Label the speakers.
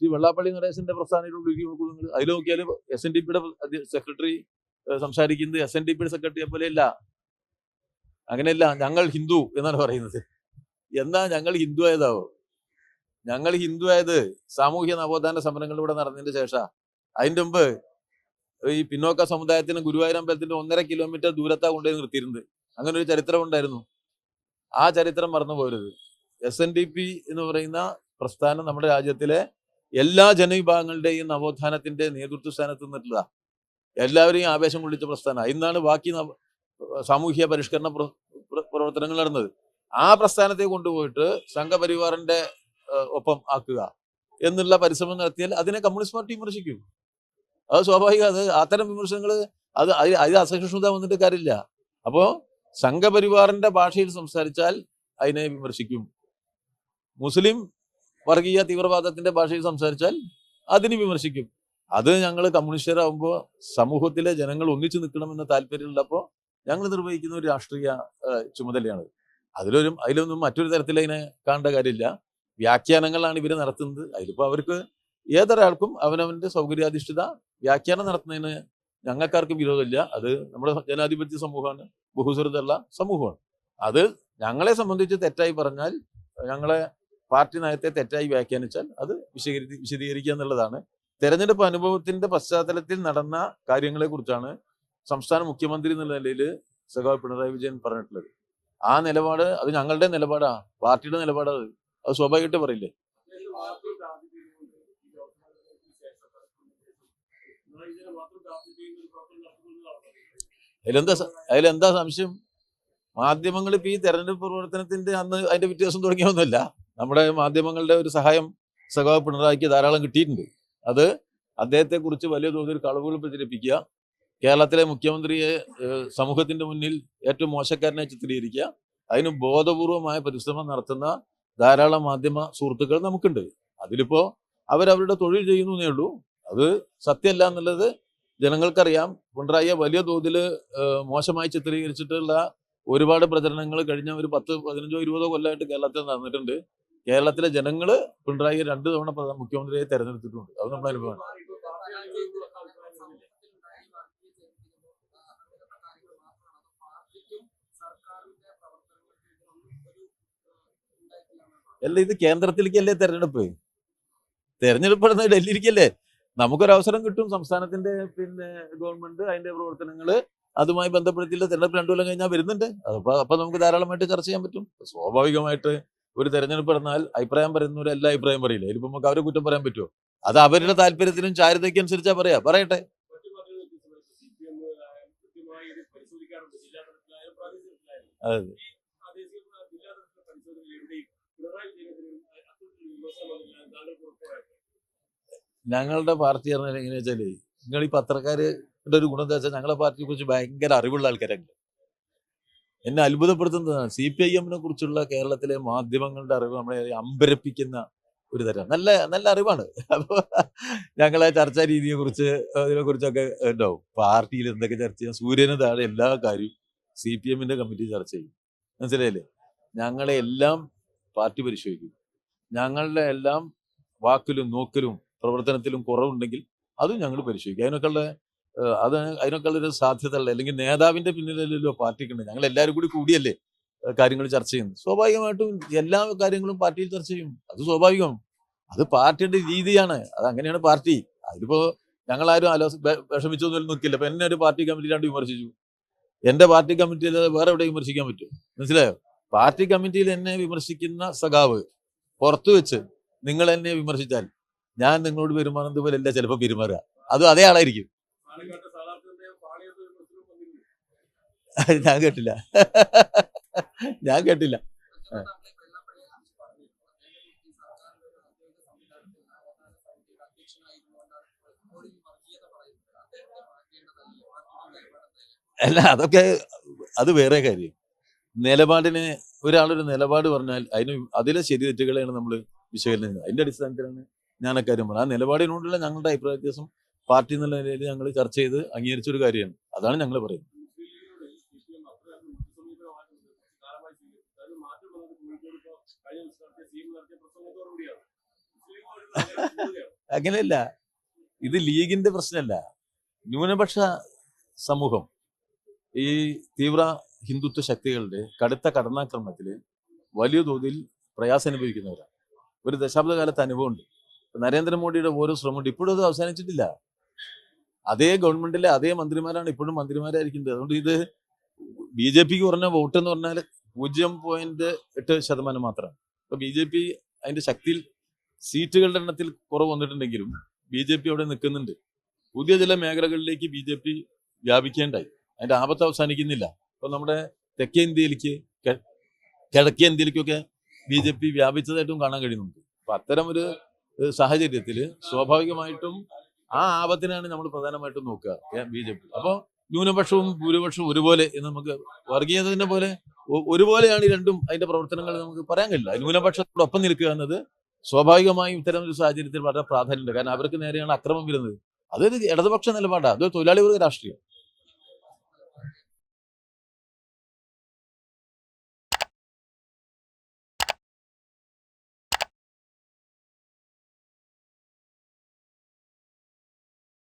Speaker 1: ശ്രീ വെള്ളാപ്പള്ളി നടേശന്റെ പ്രസ്ഥാനത്തിലേക്ക് നോക്കൂ നിങ്ങൾ അതിൽ നോക്കിയാൽ എസ് എൻ ഡി പിയുടെ സെക്രട്ടറി സംസാരിക്കുന്നത് എസ് എൻ ഡി പിയുടെ സെക്രട്ടറിയെ പോലെ ഇല്ല അങ്ങനെയല്ല ഞങ്ങൾ ഹിന്ദു എന്നാണ് പറയുന്നത്. എന്നാ ഞങ്ങൾ ഹിന്ദു ആയതാവോ? ഞങ്ങൾ ഹിന്ദു ആയത് സാമൂഹ്യ നവോത്ഥാന സമരങ്ങളിലൂടെ നടന്നതിന്റെ നടന്നതിന് ശേഷം. അതിന്റെ മുമ്പ് ഈ പിന്നോക്ക സമുദായത്തിന് ഗുരുവായൂർ അമ്പലത്തിന്റെ ഒന്നര കിലോമീറ്റർ ദൂരത്താ കൊണ്ടുപോയി നിർത്തിയിരുന്നത്. അങ്ങനെ ഒരു ചരിത്രം ഉണ്ടായിരുന്നു. ആ ചരിത്രം മറന്നു പോരുത് എസ് എൻ ഡി പി എന്ന് പറയുന്ന പ്രസ്ഥാനം നമ്മുടെ രാജ്യത്തിലെ എല്ലാ ജനവിഭാഗങ്ങളുടെയും നവോത്ഥാനത്തിന്റെ നേതൃത്വ സ്ഥാനത്ത് നിന്നിട്ടുള്ള എല്ലാവരെയും ആവേശം കൊള്ളിച്ച പ്രസ്ഥാനം ഇന്നാണ് ബാക്കി സാമൂഹ്യ പരിഷ്കരണ പ്ര- പ്ര- പ്രവർത്തനങ്ങൾ നടന്നത്. ആ പ്രസ്ഥാനത്തെ കൊണ്ടുപോയിട്ട് സംഘപരിവാറിന്റെ ഒപ്പം ആക്കുക എന്നുള്ള പരിശ്രമം നടത്തിയാൽ അതിനെ കമ്മ്യൂണിസ്റ്റ് പാർട്ടി വിമർശിക്കും. അത് സ്വാഭാവികം. അത് അത്തരം വിമർശനങ്ങൾ അത് അതിൽ അസഹിഷ്ണുത വന്നിട്ട് കാര്യമില്ല. അപ്പോ സംഘപരിവാറിന്റെ ഭാഷയിൽ സംസാരിച്ചാൽ അതിനെ വിമർശിക്കും. മുസ്ലിം വർഗീയ തീവ്രവാദത്തിന്റെ ഭാഷയിൽ സംസാരിച്ചാൽ അതിന് വിമർശിക്കും. അത് ഞങ്ങൾ കമ്മ്യൂണിസ്റ്റുകാരാകുമ്പോൾ സമൂഹത്തിലെ ജനങ്ങൾ ഒന്നിച്ചു നിൽക്കണമെന്ന് താല്പര്യമുള്ളപ്പോൾ ഞങ്ങൾ നിർവഹിക്കുന്ന ഒരു രാഷ്ട്രീയ ചുമതലയാണ്. അതിലൊരു അതിലൊന്നും മറ്റൊരു തരത്തിൽ അതിനെ കാണേണ്ട കാര്യമില്ല. വ്യാഖ്യാനങ്ങളാണ് ഇവർ നടത്തുന്നത്. അതിലിപ്പോൾ അവർക്ക് ഏതൊരാൾക്കും അവനവന്റെ സൗകര്യാധിഷ്ഠിത വ്യാഖ്യാനം നടത്തുന്നതിന് ഞങ്ങൾക്കാർക്കും വിരോധമില്ല. അത് നമ്മുടെ ജനാധിപത്യ സമൂഹമാണ്. ബഹുസ്വരതയുള്ള സമൂഹമാണ്. അത് ഞങ്ങളെ സംബന്ധിച്ച് തെറ്റായി പറഞ്ഞാൽ ഞങ്ങളെ പാർട്ടി നയത്തെ തെറ്റായി വ്യാഖ്യാനിച്ചാൽ അത് വിശദീകരി വിശദീകരിക്കുക എന്നുള്ളതാണ്. തെരഞ്ഞെടുപ്പ് അനുഭവത്തിന്റെ പശ്ചാത്തലത്തിൽ നടന്ന കാര്യങ്ങളെക്കുറിച്ചാണ് സംസ്ഥാന മുഖ്യമന്ത്രി എന്നുള്ള നിലയിൽ സഖാവ് പിണറായി വിജയൻ പറഞ്ഞിട്ടുള്ളത്. ആ നിലപാട് അത് ഞങ്ങളുടെ നിലപാടാ പാർട്ടിയുടെ നിലപാടാ അത്. അത് സ്വാഭാവികമായിട്ട് പറയില്ലേ? അതിലെന്താ അതിലെന്താ സംശയം? മാധ്യമങ്ങൾ ഇപ്പൊ ഈ തെരഞ്ഞെടുപ്പ് പ്രവർത്തനത്തിന്റെ അന്ന് അതിന്റെ വ്യത്യാസം തുടങ്ങിയൊന്നുമില്ല നമ്മുടെ മാധ്യമങ്ങളുടെ ഒരു സഹായം സഖാവ് പിണറായിക്ക് ധാരാളം കിട്ടിയിട്ടുണ്ട്. അത് അദ്ദേഹത്തെക്കുറിച്ച് വലിയ തോതിൽ കളവുകൾ പ്രചരിപ്പിക്കുക കേരളത്തിലെ മുഖ്യമന്ത്രിയെ സമൂഹത്തിന്റെ മുന്നിൽ ഏറ്റവും മോശക്കാരനെ ചിത്രീകരിക്കുക അതിന് ബോധപൂർവമായ പരിശ്രമം നടത്തുന്ന ധാരാളം മാധ്യമ സുഹൃത്തുക്കൾ നമുക്കുണ്ട്. അതിലിപ്പോ അവരവരുടെ തൊഴിൽ ചെയ്യുന്നു എന്നേ ഉള്ളൂ. അത് സത്യമല്ല എന്നുള്ളത് ജനങ്ങൾക്കറിയാം. പിണറായിയെ വലിയ തോതിൽ മോശമായി ചിത്രീകരിച്ചിട്ടുള്ള ഒരുപാട് പ്രചരണങ്ങൾ കഴിഞ്ഞ ഒരു പത്ത് പതിനഞ്ചോ ഇരുപതോ കൊല്ലമായിട്ട് കേരളത്തിൽ നടന്നിട്ടുണ്ട്. കേരളത്തിലെ ജനങ്ങൾ പിണറായി രണ്ടു തവണ മുഖ്യമന്ത്രിയെ തെരഞ്ഞെടുത്തിട്ടുണ്ട്. അത് നമ്മുടെ അനുഭവമാണ്. അല്ല ഇത് കേന്ദ്രത്തിലേക്കല്ലേ തെരഞ്ഞെടുപ്പ്? തെരഞ്ഞെടുപ്പ് നടന്നത് ഡൽഹിയിലേക്കല്ലേ? നമുക്കൊരു അവസരം കിട്ടും സംസ്ഥാനത്തിന്റെ പിന്നെ ഗവൺമെന്റ് അതിന്റെ പ്രവർത്തനങ്ങൾ അതുമായി ബന്ധപ്പെടുത്തിയുള്ള തെരഞ്ഞെടുപ്പ് രണ്ടു കൊല്ലം കഴിഞ്ഞാൽ വരുന്നുണ്ട്. അപ്പൊ അപ്പൊ നമുക്ക് ധാരാളമായിട്ട് ചർച്ച ചെയ്യാൻ പറ്റും. സ്വാഭാവികമായിട്ട് ഒരു തെരഞ്ഞെടുപ്പ് നടന്നാൽ അഭിപ്രായം പറയുന്നവർ എല്ലാ അഭിപ്രായം പറയില്ല? ഇതിപ്പോ നമുക്ക് അവരെ കുറ്റം പറയാൻ പറ്റുമോ അത് അവരുടെ താല്പര്യത്തിനും ചാരിതയ്ക്ക് അനുസരിച്ചാ പറയാ. പറയട്ടെ. ഞങ്ങളുടെ പാർട്ടി പറഞ്ഞാൽ എങ്ങനെയാ വെച്ചാൽ നിങ്ങൾ ഈ പത്രക്കാരുടെ ഒരു ഗുണം എന്താ വെച്ചാൽ ഞങ്ങളുടെ പാർട്ടിയെ കുറിച്ച് ഭയങ്കര അറിവുള്ള ആൾക്കാരാണ് എന്നെ അത്ഭുതപ്പെടുത്തുന്നതാണ്. സി പി ഐ എമ്മിനെ കുറിച്ചുള്ള കേരളത്തിലെ മാധ്യമങ്ങളുടെ അറിവ് നമ്മളെ അമ്പരപ്പിക്കുന്ന ഒരു തരം. നല്ല നല്ല അറിവാണ്. അപ്പോൾ ഞങ്ങളെ ചർച്ചാ രീതിയെ കുറിച്ച് അതിനെ കുറിച്ചൊക്കെ ഉണ്ടാവും. പാർട്ടിയിൽ എന്തൊക്കെ ചർച്ച ചെയ്യാം? സൂര്യന് താഴെ എല്ലാ കാര്യവും സി പി എമ്മിന്റെ കമ്മിറ്റി ചർച്ച ചെയ്യും. മനസ്സിലായില്ലേ? ഞങ്ങളെ എല്ലാം പാർട്ടി പരിശോധിക്കും. ഞങ്ങളുടെ എല്ലാം വാക്കിലും നോക്കിലും പ്രവർത്തനത്തിലും കുറവുണ്ടെങ്കിൽ അതും ഞങ്ങൾ പരിശോധിക്കും. അതിനൊക്കെയുള്ള അത് അതിനൊക്കെയുള്ളൊരു സാധ്യത ഉള്ളത് അല്ലെങ്കിൽ നേതാവിന്റെ പിന്നിലല്ലോ പാർട്ടിക്കുണ്ട് ഞങ്ങൾ എല്ലാവരും കൂടി കൂടിയല്ലേ കാര്യങ്ങൾ ചർച്ച ചെയ്യുന്നത്. സ്വാഭാവികമായിട്ടും എല്ലാ കാര്യങ്ങളും പാർട്ടിയിൽ ചർച്ച ചെയ്യും. അത് സ്വാഭാവികം. അത് പാർട്ടിയുടെ രീതിയാണ്. അത് അങ്ങനെയാണ് പാർട്ടി. അതിലിപ്പോ ഞങ്ങളാരും ആലോച വെ- വിഷമിച്ചൊന്നും നിൽക്കില്ല ഇപ്പൊ എന്നെ ഒരു പാർട്ടി കമ്മിറ്റിയിലാണ്ട് വിമർശിച്ചു. എന്റെ പാർട്ടി കമ്മിറ്റിയിൽ വേറെ എവിടെ വിമർശിക്കാൻ പറ്റും മനസ്സിലായോ? പാർട്ടി കമ്മിറ്റിയിൽ എന്നെ വിമർശിക്കുന്ന സഖാവ് പുറത്തു വെച്ച് നിങ്ങൾ എന്നെ വിമർശിച്ചാൽ ഞാൻ നിങ്ങളോട് പെരുമാറുന്നത് പോലെയല്ല ചിലപ്പോൾ പെരുമാറുക. അത് അതേ ആളായിരിക്കും. ഞാൻ കേട്ടില്ല. ഞാൻ കേട്ടില്ല. അല്ല അതൊക്കെ അത് വേറെ കാര്യം. നിലപാടിന് ഒരാളൊരു നിലപാട് പറഞ്ഞാൽ അതിന് അതിലെ ശരി തെറ്റുകളെയാണ് നമ്മൾ വിശകലനം ചെയ്യുന്നത്. അതിന്റെ അടിസ്ഥാനത്തിലാണ് ഞാൻ അക്കാര്യം പറഞ്ഞത്. ആ നിലപാടിനോടുള്ള ഞങ്ങളുടെ അഭിപ്രായ വ്യത്യാസം പാർട്ടി എന്നുള്ള നിലയിൽ ഞങ്ങൾ ചർച്ച ചെയ്ത് അംഗീകരിച്ച ഒരു കാര്യമാണ്. അതാണ് ഞങ്ങൾ പറയുന്നത്. അങ്ങനെയല്ല. ഇത് ലീഗിന്റെ പ്രശ്നമല്ല. ന്യൂനപക്ഷ സമൂഹം ഈ തീവ്ര ഹിന്ദുത്വ ശക്തികളുടെ കടുത്ത കടന്നാക്രമണത്തിൽ വലിയ തോതിൽ പ്രയാസം അനുഭവിക്കുന്നവരാണ്. ഒരു ദശാബ്ദ കാലത്ത് അനുഭവമുണ്ട് നരേന്ദ്രമോദിയുടെ ഓരോ ശ്രമമുണ്ട്. ഇപ്പോഴും അത് അവസാനിച്ചിട്ടില്ല. അതേ ഗവൺമെന്റിലെ അതേ മന്ത്രിമാരാണ് ഇപ്പോഴും മന്ത്രിമാരായിരിക്കുന്നത്. അതുകൊണ്ട് ഇത് ബി ജെ പിക്ക് പറഞ്ഞ വോട്ട് എന്ന് പറഞ്ഞാൽ പൂജ്യം പോയിന്റ് എട്ട് ശതമാനം മാത്രമാണ്. അപ്പൊ ബി ജെ പി അതിന്റെ ശക്തിയിൽ സീറ്റുകളുടെ എണ്ണത്തിൽ കുറവ് വന്നിട്ടുണ്ടെങ്കിലും ബി ജെ പി അവിടെ നിൽക്കുന്നുണ്ട്. പുതിയ ചില മേഖലകളിലേക്ക് ബി ജെ പി വ്യാപിക്കേണ്ടായി. അതിന്റെ ആപത്ത് അവസാനിക്കുന്നില്ല. ഇപ്പൊ നമ്മുടെ തെക്കേ ഇന്ത്യയിലേക്ക് കിഴക്കേ ഇന്ത്യയിലേക്കൊക്കെ ബി ജെ പി വ്യാപിച്ചതായിട്ടും കാണാൻ കഴിയുന്നുണ്ട്. അപ്പൊ അത്തരം ഒരു സാഹചര്യത്തിൽ സ്വാഭാവികമായിട്ടും ആ ആപത്തിനാണ് നമ്മൾ പ്രധാനമായിട്ടും നോക്കുക ബി ജെ പി. അപ്പോൾ ന്യൂനപക്ഷവും ഭൂരിപക്ഷവും ഒരുപോലെ എന്ന് നമുക്ക് വർഗീയതയുടെ പോലെ ഒരുപോലെയാണ് ഈ രണ്ടും അതിന്റെ പ്രവർത്തനങ്ങൾ നമുക്ക് പറയാൻ കഴിയില്ല. ന്യൂനപക്ഷത്തോടൊപ്പം നിൽക്കുക എന്നത് സ്വാഭാവികമായും ഇത്തരം ഒരു സാഹചര്യത്തിൽ വളരെ പ്രാധാന്യമുണ്ട്. കാരണം അവർക്ക് നേരെയാണ് അക്രമം വരുന്നത്. അതൊരു ഇടതുപക്ഷ നിലപാടാണ് അതൊരു തൊഴിലാളി വർഗ രാഷ്ട്രീയം.